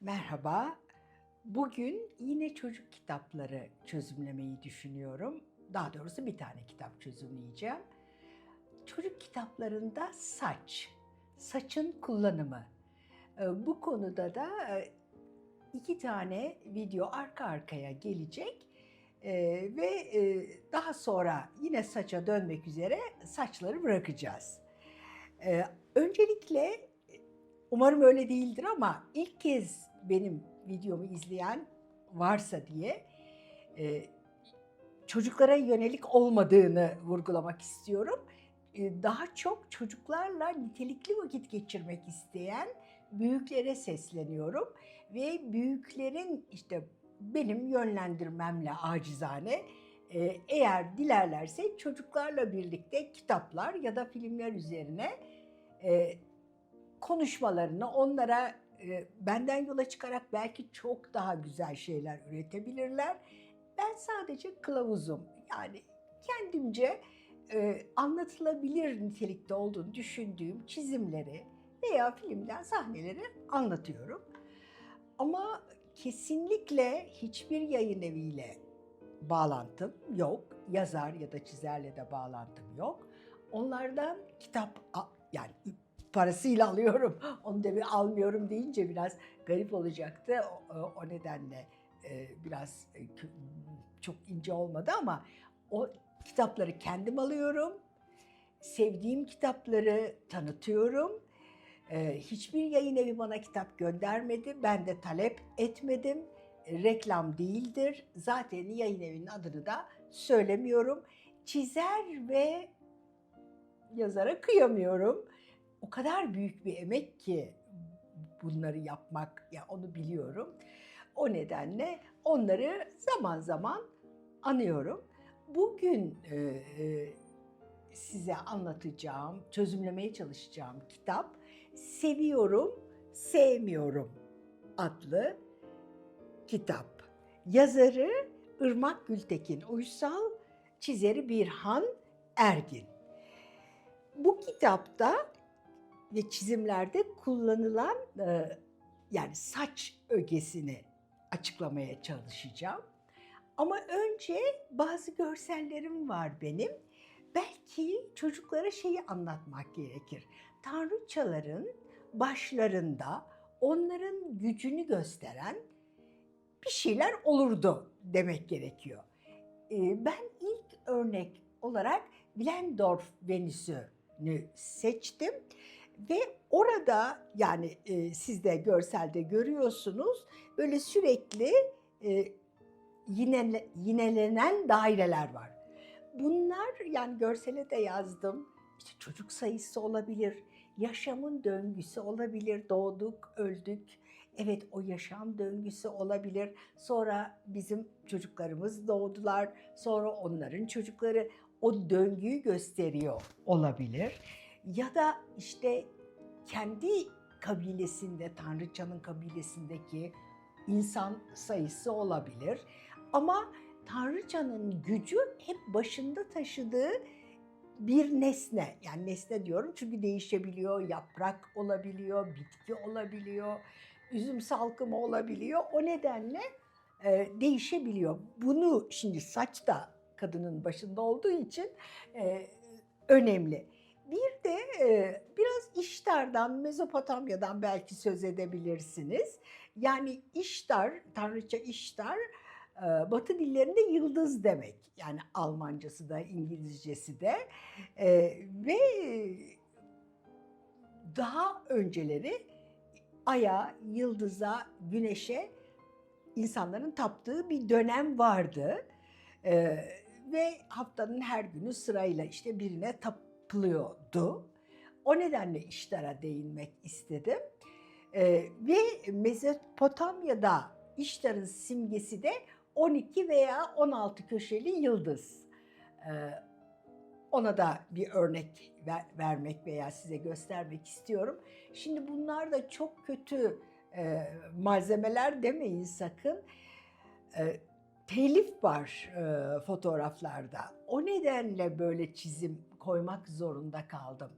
Merhaba. Bugün yine çocuk kitapları çözümlemeyi düşünüyorum. Daha doğrusu bir tane kitap çözümleyeceğim. Çocuk kitaplarında saç, saçın kullanımı. Ee, Bu konuda da e, iki tane video arka arkaya gelecek Ee, ve e, daha sonra yine saça dönmek üzere saçları bırakacağız. Ee, Öncelikle Umarım öyle değildir ama ilk kez benim videomu izleyen varsa diye e, çocuklara yönelik olmadığını vurgulamak istiyorum. E, daha çok çocuklarla nitelikli vakit geçirmek isteyen büyüklere sesleniyorum ve büyüklerin işte benim yönlendirmemle acizane e, eğer dilerlerse çocuklarla birlikte kitaplar ya da filmler üzerine e, konuşmalarını onlara e, benden yola çıkarak belki çok daha güzel şeyler üretebilirler. Ben sadece kılavuzum. Yani kendimce e, anlatılabilir nitelikte olduğunu düşündüğüm çizimleri veya filmden sahneleri anlatıyorum. Ama kesinlikle hiçbir yayın eviyle bağlantım yok. Yazar ya da çizerle de bağlantım yok. Onlardan kitap yani parasıyla alıyorum. Onu da bir almıyorum deyince biraz garip olacaktı. O, o- o nedenle e, biraz e, çok ince olmadı ama o kitapları kendim alıyorum. Sevdiğim kitapları tanıtıyorum. E, hiçbir yayın evi bana kitap göndermedi. Ben de talep etmedim. E, reklam değildir. Zaten yayın evinin adını da söylemiyorum. Çizer ve yazara kıyamıyorum o kadar büyük bir emek ki bunları yapmak ya onu biliyorum. O nedenle onları zaman zaman anıyorum. Bugün e, e, size anlatacağım, çözümlemeye çalışacağım kitap Seviyorum, Sevmiyorum adlı kitap. Yazarı Irmak Gültekin Uysal, çizeri Birhan Ergin. Bu kitapta ve çizimlerde kullanılan e, yani saç ögesini açıklamaya çalışacağım. Ama önce bazı görsellerim var benim. Belki çocuklara şeyi anlatmak gerekir. Tanrıçaların başlarında onların gücünü gösteren bir şeyler olurdu demek gerekiyor. E, Ben ilk örnek olarak Blendorf Venüs'ünü seçtim. Ve orada yani e, siz de görselde görüyorsunuz böyle sürekli e, yinele, yinelenen daireler var. Bunlar yani görsele de yazdım. İşte çocuk sayısı olabilir, yaşamın döngüsü olabilir. Doğduk, öldük. Evet o yaşam döngüsü olabilir. Sonra bizim çocuklarımız doğdular. Sonra onların çocukları o döngüyü gösteriyor olabilir ya da işte kendi kabilesinde, Tanrıçanın kabilesindeki insan sayısı olabilir. Ama Tanrıçanın gücü hep başında taşıdığı bir nesne. Yani nesne diyorum çünkü değişebiliyor. Yaprak olabiliyor, bitki olabiliyor, üzüm salkımı olabiliyor. O nedenle e, değişebiliyor. Bunu şimdi saç da kadının başında olduğu için e, önemli. Bir de e, biraz İştar'dan, Mezopotamya'dan belki söz edebilirsiniz. Yani İştar, Tanrıça İştar, e, Batı dillerinde yıldız demek. Yani Almancası da, İngilizcesi de. E, ve daha önceleri Ay'a, yıldıza, güneşe insanların taptığı bir dönem vardı. Ve haftanın her günü sırayla işte birine tap yapılıyordu. O nedenle iştara değinmek istedim. Ee, ve Mezopotamya'da iştarın simgesi de 12 veya 16 köşeli yıldız. Ee, ona da bir örnek ver, vermek veya size göstermek istiyorum. Şimdi bunlar da çok kötü e, malzemeler demeyin sakın. E, telif var e, fotoğraflarda. O nedenle böyle çizim koymak zorunda kaldım.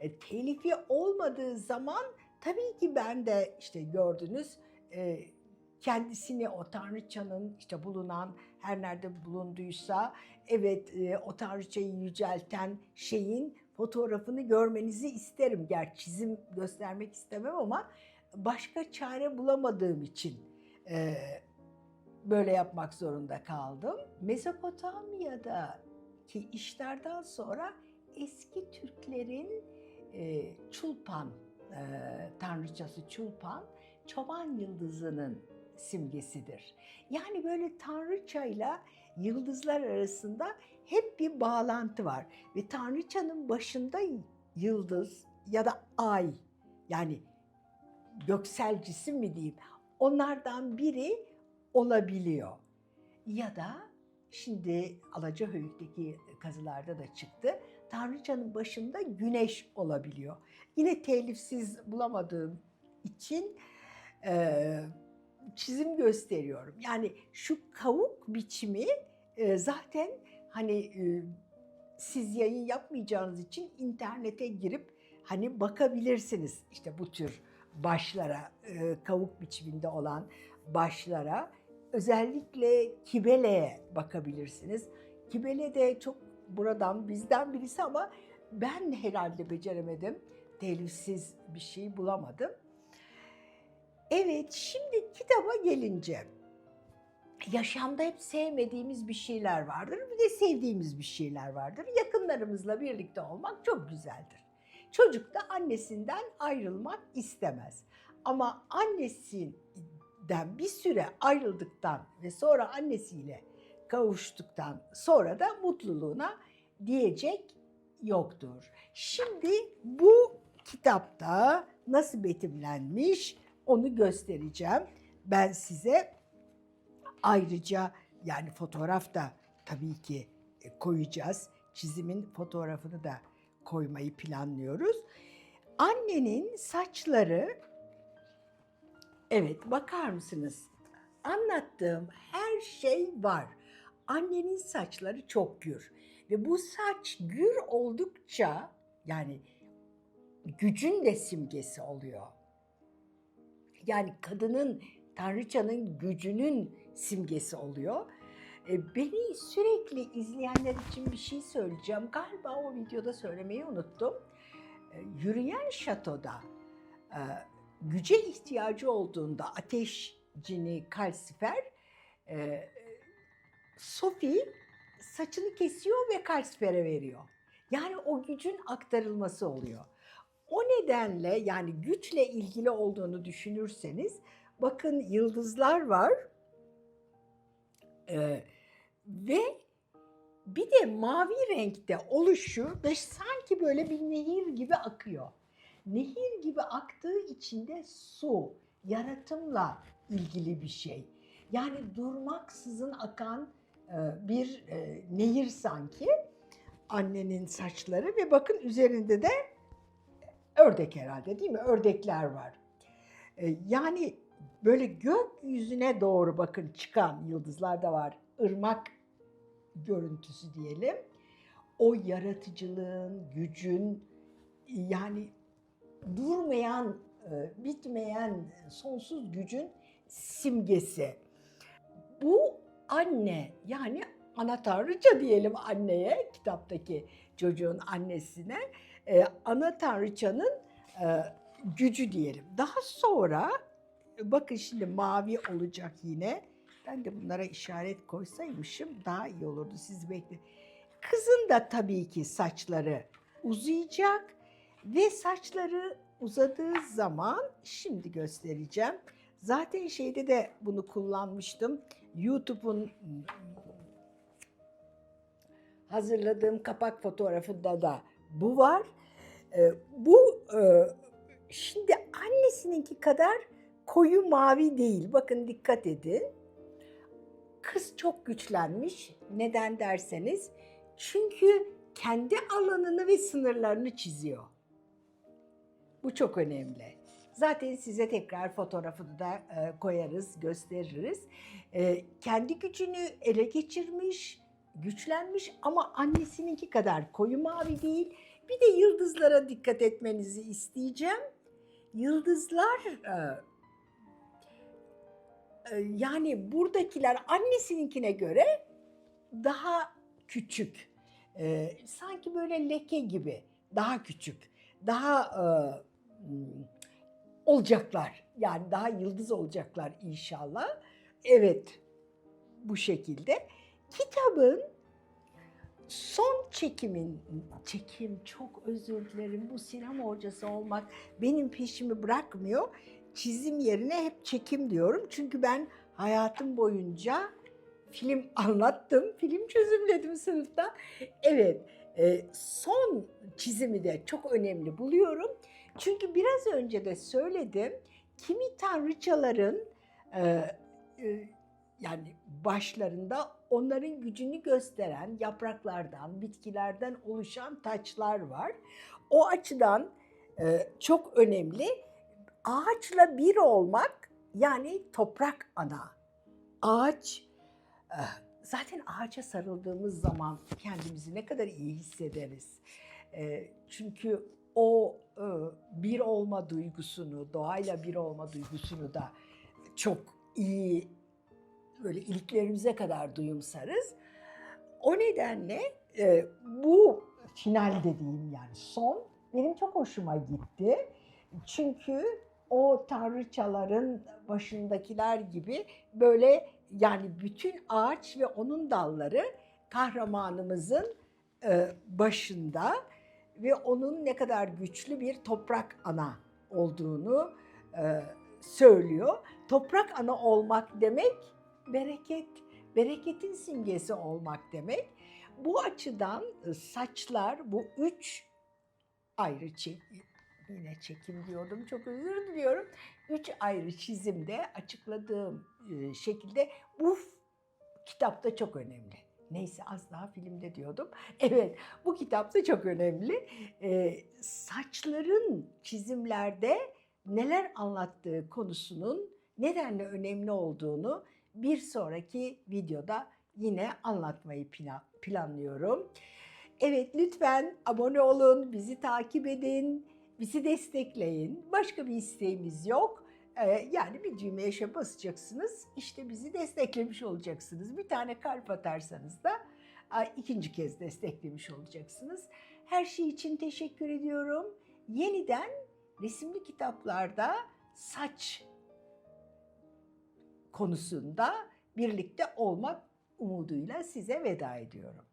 E, telifi olmadığı zaman tabii ki ben de işte gördünüz e, kendisini o tanrıçanın işte bulunan her nerede bulunduysa evet e, o tanrıçayı yücelten şeyin fotoğrafını görmenizi isterim. Gerçi çizim göstermek istemem ama başka çare bulamadığım için e, böyle yapmak zorunda kaldım. Mezopotamya'daki işlerden sonra eski Türklerin e, Çulpan e, tanrıçası Çulpan çoban yıldızının simgesidir. Yani böyle tanrıçayla yıldızlar arasında hep bir bağlantı var ve tanrıçanın başında yıldız ya da ay yani göksel cisim mi diyeyim onlardan biri olabiliyor. Ya da şimdi Alacahöyük'teki kazılarda da çıktı. Tanrıçanın başında güneş olabiliyor. Yine telifsiz bulamadığım için e, çizim gösteriyorum. Yani şu kavuk biçimi e, zaten hani e, siz yayın yapmayacağınız için internete girip hani bakabilirsiniz işte bu tür başlara, e, kavuk biçiminde olan başlara. Özellikle Kibele'ye bakabilirsiniz. Kibele de çok buradan bizden birisi ama ben herhalde beceremedim. Telifsiz bir şey bulamadım. Evet, şimdi kitaba gelince yaşamda hep sevmediğimiz bir şeyler vardır, bir de sevdiğimiz bir şeyler vardır. Yakınlarımızla birlikte olmak çok güzeldir. Çocuk da annesinden ayrılmak istemez. Ama annesinden bir süre ayrıldıktan ve sonra annesiyle kavuştuktan sonra da mutluluğuna diyecek yoktur. Şimdi bu kitapta nasıl betimlenmiş onu göstereceğim. Ben size ayrıca yani fotoğraf da tabii ki e, koyacağız. Çizimin fotoğrafını da koymayı planlıyoruz. Annenin saçları evet bakar mısınız? Anlattığım her şey var. Annenin saçları çok gür ve bu saç gür oldukça yani gücün de simgesi oluyor. Yani kadının, tanrıçanın gücünün simgesi oluyor. E, Beni sürekli izleyenler için bir şey söyleyeceğim. Galiba o videoda söylemeyi unuttum. E, Yürüyen şatoda e, güce ihtiyacı olduğunda ateş cini Kalsifer Sophie saçını kesiyor ve Kalsifer'e veriyor. Yani o gücün aktarılması oluyor. O nedenle yani güçle ilgili olduğunu düşünürseniz bakın yıldızlar var Ee, ve bir de mavi renkte oluşu ve sanki böyle bir nehir gibi akıyor. Nehir gibi aktığı içinde su, yaratımla ilgili bir şey. Yani durmaksızın akan bir e, nehir sanki annenin saçları ve bakın üzerinde de ördek herhalde değil mi? Ördekler var. E, Yani böyle gökyüzüne doğru bakın çıkan yıldızlar da var. Irmak görüntüsü diyelim. O yaratıcılığın, gücün yani durmayan, e, bitmeyen sonsuz gücün simgesi. Bu anne yani ana tanrıça diyelim anneye, kitaptaki çocuğun annesine e, ana tanrıçanın e, gücü diyelim. Daha sonra bakın şimdi mavi olacak yine. Ben de bunlara işaret koysaymışım daha iyi olurdu. Siz bekle. Kızın da tabii ki saçları uzayacak ve saçları uzadığı zaman şimdi göstereceğim. Zaten şeyde de bunu kullanmıştım. YouTube'un hazırladığım kapak fotoğrafında da bu var. Ee, bu e, şimdi annesininki kadar koyu mavi değil. Bakın dikkat edin. Kız çok güçlenmiş. Neden derseniz çünkü kendi alanını ve sınırlarını çiziyor. Bu çok önemli. Zaten size tekrar fotoğrafını da e, koyarız, gösteririz. E, kendi gücünü ele geçirmiş, güçlenmiş ama annesininki kadar koyu mavi değil. Bir de yıldızlara dikkat etmenizi isteyeceğim. Yıldızlar e, yani buradakiler annesinkine göre daha küçük. Sanki böyle leke gibi daha küçük. Daha hmm, olacaklar. Yani daha yıldız olacaklar inşallah. Evet bu şekilde. Kitabın son çekimin, çekim çok özür dilerim bu sinema hocası olmak benim peşimi bırakmıyor. Çizim yerine hep çekim diyorum. Çünkü ben hayatım boyunca film anlattım, film çözümledim sınıfta. Evet, e, son çizimi de çok önemli buluyorum. Çünkü biraz önce de söyledim, kimi tanrıçaların e, e, yani başlarında onların gücünü gösteren yapraklardan, bitkilerden oluşan taçlar var. O açıdan e, çok önemli. Ağaçla bir olmak yani toprak ana. Ağaç e, zaten ağaca sarıldığımız zaman kendimizi ne kadar iyi hissederiz. E, çünkü o bir olma duygusunu, doğayla bir olma duygusunu da çok iyi böyle iliklerimize kadar duyumsarız. O nedenle e, bu final dediğim yani son benim çok hoşuma gitti. Çünkü o tanrıçaların başındakiler gibi böyle yani bütün ağaç ve onun dalları kahramanımızın e, başında ve onun ne kadar güçlü bir toprak ana olduğunu e, söylüyor. Toprak ana olmak demek bereket, bereketin simgesi olmak demek. Bu açıdan e, saçlar bu üç ayrı çekim, yine çekim diyordum çok özür diliyorum. Üç ayrı çizimde açıkladığım e, şekilde bu kitapta çok önemli. Neyse az daha filmde diyordum. Evet bu kitapta çok önemli. Ee, saçların çizimlerde neler anlattığı konusunun nedenle önemli olduğunu bir sonraki videoda yine anlatmayı pla- planlıyorum. Evet lütfen abone olun, bizi takip edin, bizi destekleyin. Başka bir isteğimiz yok. Ee, yani bir düğmeye şey basacaksınız, işte bizi desteklemiş olacaksınız. Bir tane kalp atarsanız da ikinci kez desteklemiş olacaksınız. Her şey için teşekkür ediyorum. Yeniden resimli kitaplarda saç konusunda birlikte olmak umuduyla size veda ediyorum.